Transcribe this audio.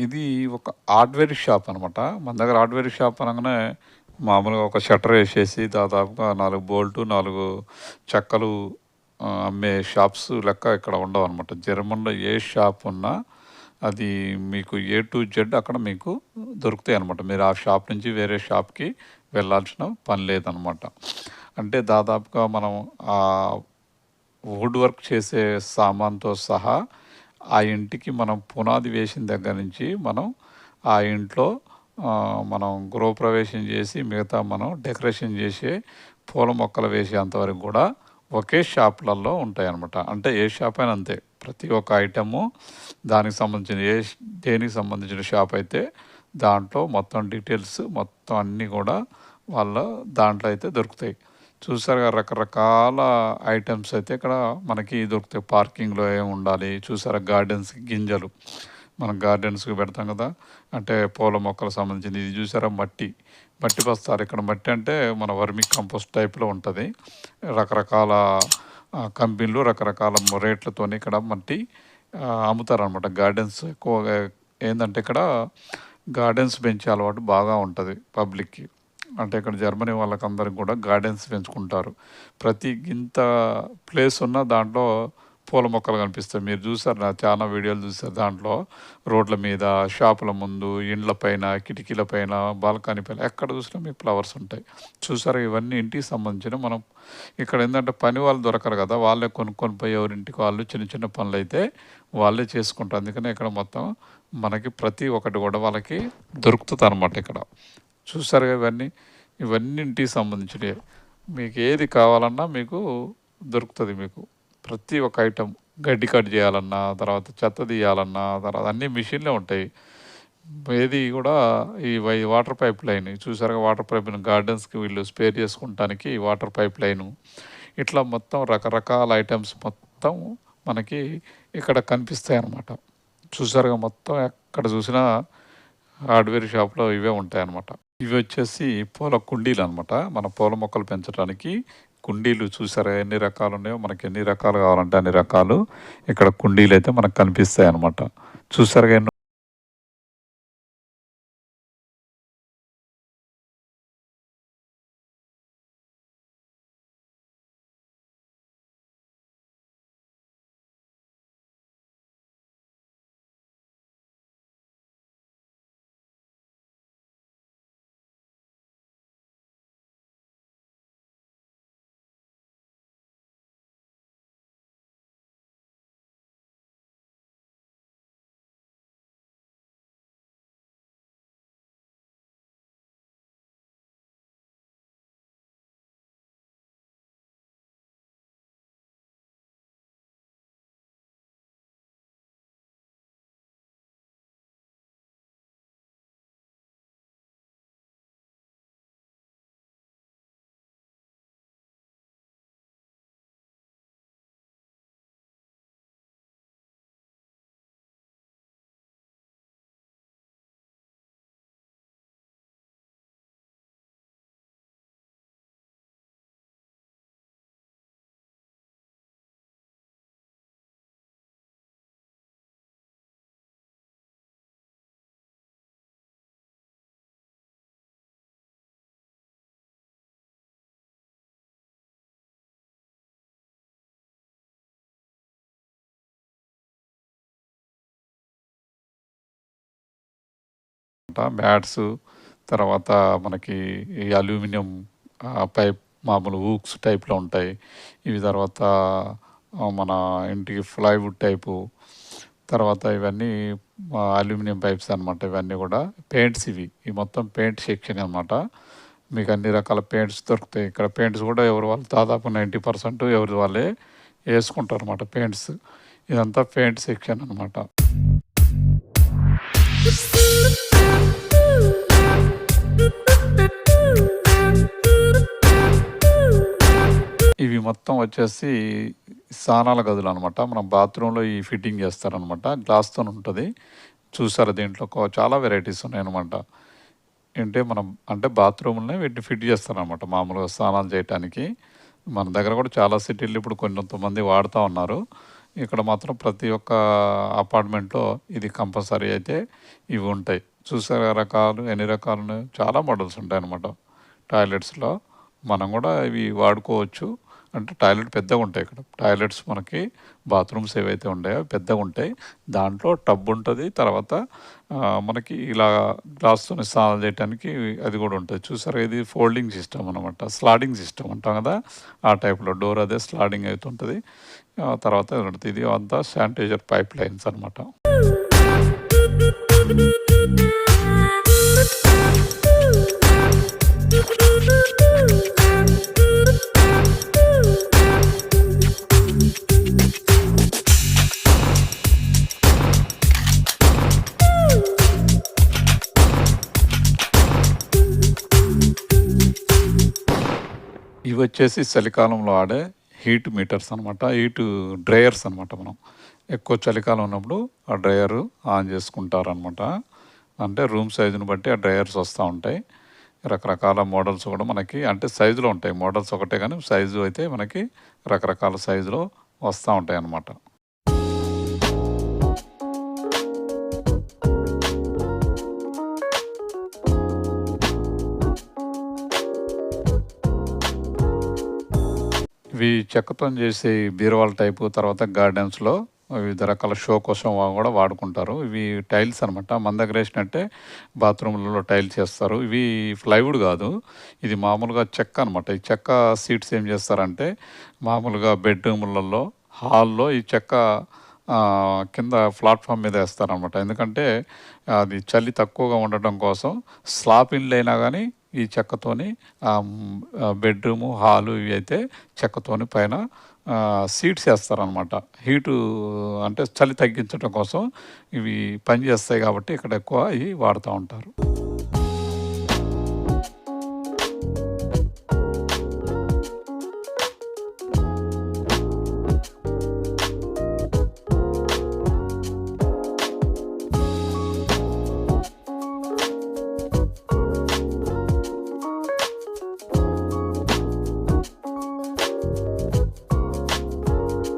ఇది ఒక hardware shop అనమాట మన దగ్గర హార్డ్వేర్ షాప్ అనగానే మామూలుగా ఒక షట్టర్ వేసేసి దాదాపుగా నాలుగు బోల్టు నాలుగు చెక్కలు అమ్మే షాప్స్ లెక్క ఇక్కడ ఉండవు అనమాట జర్మన్లో ఏ షాప్ ఉన్నా అది మీకు ఏ టు జెడ్ అక్కడ మీకు దొరుకుతాయి అనమాట మీరు ఆ షాప్ నుంచి వేరే షాప్కి వెళ్ళాల్సిన పని లేదనమాట అంటే దాదాపుగా మనం ఆ వుడ్ వర్క్ చేసే సామాన్తో సహా ఆ ఇంటికి మనం పునాది వేసిన దగ్గర నుంచి మనం ఆ ఇంట్లో మనం గృహప్రవేశం చేసి మిగతా మనం డెకరేషన్ చేసే పూల మొక్కలు వేసేంతవరకు కూడా ఒకే షాపులలో ఉంటాయి అనమాట అంటే ఏ షాప్ అయినా అంతే. ప్రతి ఒక్క ఐటము దానికి సంబంధించిన ఏ దేనికి సంబంధించిన షాప్ అయితే దాంట్లో మొత్తం డీటెయిల్స్ మొత్తం అన్నీ కూడా వాళ్ళ దాంట్లో అయితే దొరుకుతాయి. చూసారుగా రకరకాల ఐటమ్స్ అయితే ఇక్కడ మనకి దొరుకుతాయి. పార్కింగ్లో ఏమి ఉండాలి? చూసారా గార్డెన్స్ గింజలు. మనం గార్డెన్స్కి పెడతాం కదా? అంటే పూల మొక్కలకు సంబంధించింది. ఇది చూసారా మట్టి. మట్టి బస్తారు ఇక్కడ మట్టి అంటే మన వర్మి కంపోస్ట్ టైప్లో ఉంటుంది. రకరకాల కంపెనీలు రకరకాల రేట్లతో ఇక్కడ మట్టి అమ్ముతారనమాట గార్డెన్స్ ఎక్కువగా ఏంటంటే ఇక్కడ గార్డెన్స్ పెంచే అలవాటు బాగా ఉంటుంది పబ్లిక్కి. అంటే ఇక్కడ జర్మనీ వాళ్ళకందరికి కూడా గార్డెన్స్ పెంచుకుంటారు. ప్రతి గింత ప్లేస్ ఉన్న దాంట్లో పూల మొక్కలు కనిపిస్తాయి. మీరు చూసారు నా చాలా వీడియోలు చూసారు దాంట్లో. రోడ్ల మీద షాపుల ముందు ఇండ్ల పైన కిటికీల పైన బాల్కనీ పైన ఎక్కడ చూసినా మీకు ఫ్లవర్స్ ఉంటాయి. చూసారు ఇవన్నీ ఇంటికి సంబంధించిన మనం ఇక్కడ ఏంటంటే పని వాళ్ళు దొరకరు కదా వాళ్ళే కొనుక్కొని పోయి ఎవరింటికి వాళ్ళు చిన్న చిన్న పనులు అయితే వాళ్ళే చేసుకుంటారు. అందుకనే ఇక్కడ మొత్తం మనకి ప్రతి ఒక్కటి కూడా వాళ్ళకి దొరుకుతుంది అనమాట ఇక్కడ. చూసారుగా ఇవన్నీ ఇవన్నీ? ఇంటికి సంబంధించినవి మీకు ఏది కావాలన్నా మీకు దొరుకుతుంది మీకు. ప్రతి ఒక్క ఐటెం గడ్డి కట్ చేయాలన్నా తర్వాత చెత్త తీయాలన్నా తర్వాత అన్ని మిషన్లే ఉంటాయి. ఏది కూడా ఈ వై- వాటర్ పైప్ లైన్ చూసారుగా వాటర్ పైప్ లైన్ గార్డెన్స్కి వీళ్ళు స్పేర్ చేసుకుంటానికి వాటర్ పైప్ లైను. ఇట్లా మొత్తం రకరకాల ఐటమ్స్ మొత్తం మనకి ఇక్కడ కనిపిస్తాయి అన్నమాట చూసారుగా మొత్తం ఎక్కడ చూసినా హార్డ్వేర్ షాప్లో ఇవే ఉంటాయి అన్నమాట ఇవి వచ్చేసి పూల కుండీలు అనమాట మన పూల మొక్కలు పెంచడానికి కుండీలు చూసారా? ఎన్ని రకాలు ఉన్నాయో? మనకి ఎన్ని రకాలు కావాలంటే అన్ని రకాలు ఇక్కడ కుండీలు అయితే మనకు కనిపిస్తాయి అనమాట చూసారుగా బ్యాట్స్ మ్యాట్స్ తర్వాత మనకి ఈ అల్యూమినియం పైప్ మామూలు ఊక్స్ టైప్లో ఉంటాయి. ఇవి తర్వాత మన ఇంటికి ప్లైవుడ్ టైపు తర్వాత ఇవన్నీ అల్యూమినియం పైప్స్ అనమాట ఇవన్నీ కూడా పెయింట్స్ ఇవి. ఈ మొత్తం పెయింట్ సెక్షన్ అనమాట మీకు అన్ని రకాల పెయింట్స్ దొరుకుతాయి. ఇక్కడ పెయింట్స్ కూడా ఎవరు వాళ్ళు దాదాపు నైంటీ పర్సెంట్ ఎవరి వాళ్ళే వేసుకుంటారు అనమాట పెయింట్స్. ఇదంతా పెయింట్ సెక్షన్ అనమాట ఇవి మొత్తం వచ్చేసి స్నానాల గదులు అనమాట మనం బాత్రూంలో ఈ ఫిట్టింగ్ చేస్తారనమాట. గ్లాస్తో ఉంటుంది. చూసారా దీంట్లో చాలా వెరైటీస్ ఉన్నాయన్నమాట. ఏంటంటే మనం అంటే బాత్రూమ్లనే వీటిని ఫిట్ చేస్తారనమాట మామూలుగా స్నానాలు చేయటానికి. మన దగ్గర కూడా చాలా సిటీలు ఇప్పుడు కొంతమంది వాడుతూ ఉన్నారు. ఇక్కడ మాత్రం ప్రతి ఒక్క అపార్ట్మెంట్లో ఇది కంపల్సరీ అయితే ఇవి ఉంటాయి. చూసే రకాలు ఎన్ని రకాలు చాలా మోడల్స్ ఉంటాయి అన్నమాట టాయిలెట్స్లో మనం కూడా ఇవి వాడుకోవచ్చు. అంటే టాయిలెట్ పెద్దగా ఉంటాయి ఇక్కడ. టాయిలెట్స్ మనకి బాత్రూమ్స్ ఏవైతే ఉంటాయో పెద్దగా ఉంటాయి. దాంట్లో టబ్ ఉంటుంది. తర్వాత మనకి ఇలా గ్లాస్తో స్నానం చేయడానికి అది కూడా ఉంటుంది. చూసారు? ఇది ఫోల్డింగ్ సిస్టమ్ అనమాట స్లాడింగ్ సిస్టమ్ అంటాం కదా? ఆ టైప్లో డోర్ అదే స్లాడింగ్ అవుతుంటుంది తర్వాత ఇది ఇది అంతా శానిటైజర్ పైప్ లైన్స్ అనమాట ఇవి వచ్చేసి చలికాలంలో ఆడే హీట్ మీటర్స్ అనమాట హీట్ డ్రయర్స్ అనమాట మనం. ఎక్కువ చలికాలం ఉన్నప్పుడు ఆ డ్రయర్ ఆన్ చేసుకుంటారనమాట అంటే రూమ్ సైజుని బట్టి ఆ డ్రయర్స్ వస్తూ ఉంటాయి. రకరకాల మోడల్స్ కూడా మనకి అంటే సైజులో ఉంటాయి. మోడల్స్ ఒకటే కానీ సైజు అయితే మనకి రకరకాల సైజులో వస్తూ ఉంటాయి అన్నమాట ఇవి చెక్కతో చేసే బీరువాల టైపు తర్వాత గార్డెన్స్లో వివిధ రకాల షో కోసం కూడా వాడుకుంటారు. ఇవి టైల్స్ అనమాట మన దగ్గర వేసినట్టే బాత్రూంలలో టైల్స్ చేస్తారు. ఇవి ప్లైవుడ్ కాదు. ఇది మామూలుగా చెక్క అనమాట ఈ చెక్క సీట్స్ ఏం చేస్తారంటే మామూలుగా బెడ్రూములలో హాల్లో ఈ చెక్క కింద ప్లాట్ఫామ్ మీద వేస్తారనమాట ఎందుకంటే అది చలి తక్కువగా ఉండటం కోసం స్లాబ్ ఇల్లు అయినా కానీ ఈ చెక్కతోని బెడ్రూము హాలు ఇవి అయితే చెక్కతోని పైన సీట్స్ వేస్తారనమాట హీటు అంటే చలి తగ్గించడం కోసం ఇవి పనిచేస్తాయి కాబట్టి ఇక్కడ ఎక్కువ ఇవి వాడుతూ ఉంటారు.